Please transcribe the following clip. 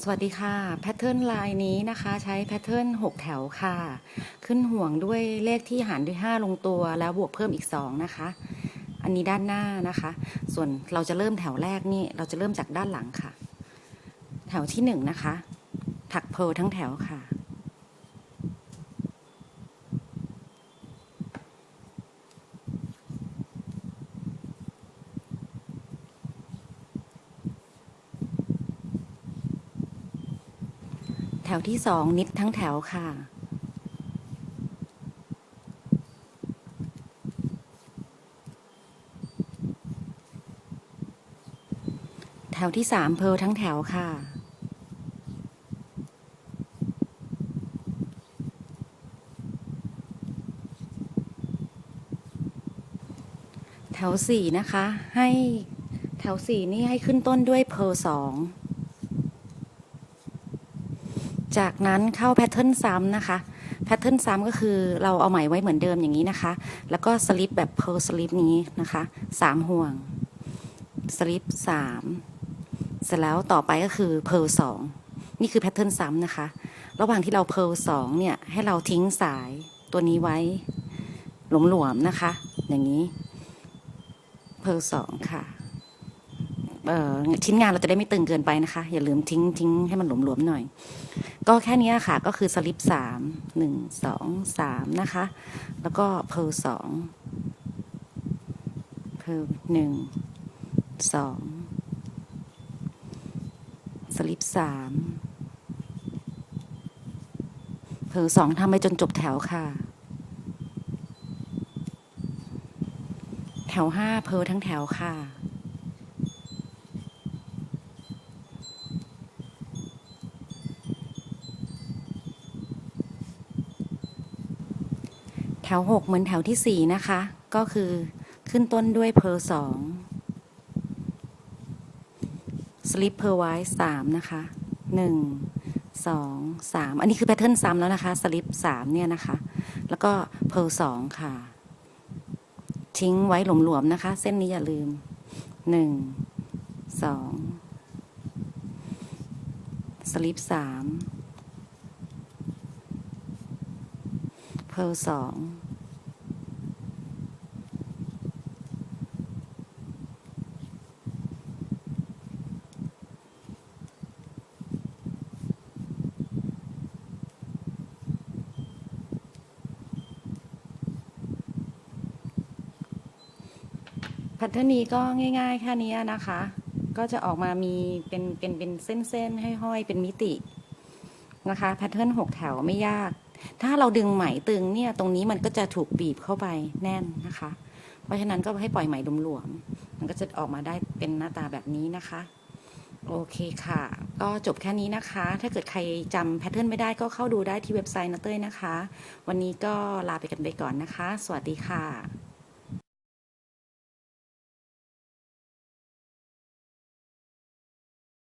สวัสดีค่ะแพทเทิร์นลายนี้นะคะใช้แพทเทิร์น6 แถวค่ะ ขึ้นห่วงด้วยเลขที่หารด้วย 5 ลงตัวแล้วบวกเพิ่มอีก 2 นะคะ อันนี้ด้านหน้านะคะ ส่วนเราจะเริ่มแถวแรกนี่เราจะเริ่มจากด้านหลังค่ะ แถวที่ 1 นะคะ ถักเพลทั้งแถวค่ะ วที่สองนิดทั้งแถวค่ะ แถวที่สามเพลทั้งแถวค่ะ แถวสี่นะคะให้แถวสี่นี่ให้ขึ้นต้นด้วยเพลสอง จากนั้นเข้าแพทเทิร์นซ้ำนะคะ แพทเทิร์นซ้ำก็คือเราเอาไหมไว้เหมือนเดิมอย่างนี้นะคะ แล้วก็สลิปแบบเพ r l สลิปนี้นะคะสามห่วง สลิปสามเสร็จแล้วต่อไปก็คือเพ r l สองนี่คือแพทเทิร์นซ้ำนะคะ ระหว่างที่เราเพ r l สองเนี่ยให้เราทิ้งสายตัวนี้ไว้หลวมๆนะคะ อย่างนี้เพ r l สองค่ะ ชิ้นงานเราจะได้ไม่ตึงเกินไปนะคะ อย่าลืมทิ้งทิ้งให้มันหลวมๆหน่อย ก็แค่นี้ค่ะก็คือสลิปสามหนึ่งสองสามนะคะ แล้วก็เพลสองเพลหนึ่งสองสลิปสามเพลสองทำไปจนจบแถวค่ะ แถวห้าเพลทั้งแถวค่ะ วหกเหมือนแถวที่สี่นะคะ ก็คือขึ้นต้นด้วยเพอร์สองสลิปเพอร์ไว้สามนะคะหนึ่งสองสามอันนี้คือแพทเทิร์นซ้ำแล้วนะคะสลิปสามเนี่ยนะคะ แล้วก็เพอร์สองค่ะ ทิ้งไว้หลวมๆนะคะ เส้นนี้อย่าลืมหนึ่งสองสลิปสาม เพอร์สองแพทเทิร์นนี้ก็ง่ายๆแค่นี้นะคะ ก็จะออกมามีเป็นเป็นเป็นเส้นๆให้ห้อยเป็นมิตินะคะแพทเทิร์นหกแถวไม่ยาก ถ้าเราดึงไหมตึงเนี่ยตรงนี้มันก็จะถูกบีบเข้าไปแน่นนะคะ เพราะฉะนั้นก็ให้ปล่อยไหมหลวมๆมันก็จะออกมาได้เป็นหน้าตาแบบนี้นะคะโอเคค่ะ ก็จบแค่นี้นะคะ ถ้าเกิดใครจำแพทเทิร์นไม่ได้ก็เข้าดูได้ที่เว็บไซต์นะเต้ยนะคะ วันนี้ก็ลาไปกันไปก่อนนะคะ สวัสดีค่ะ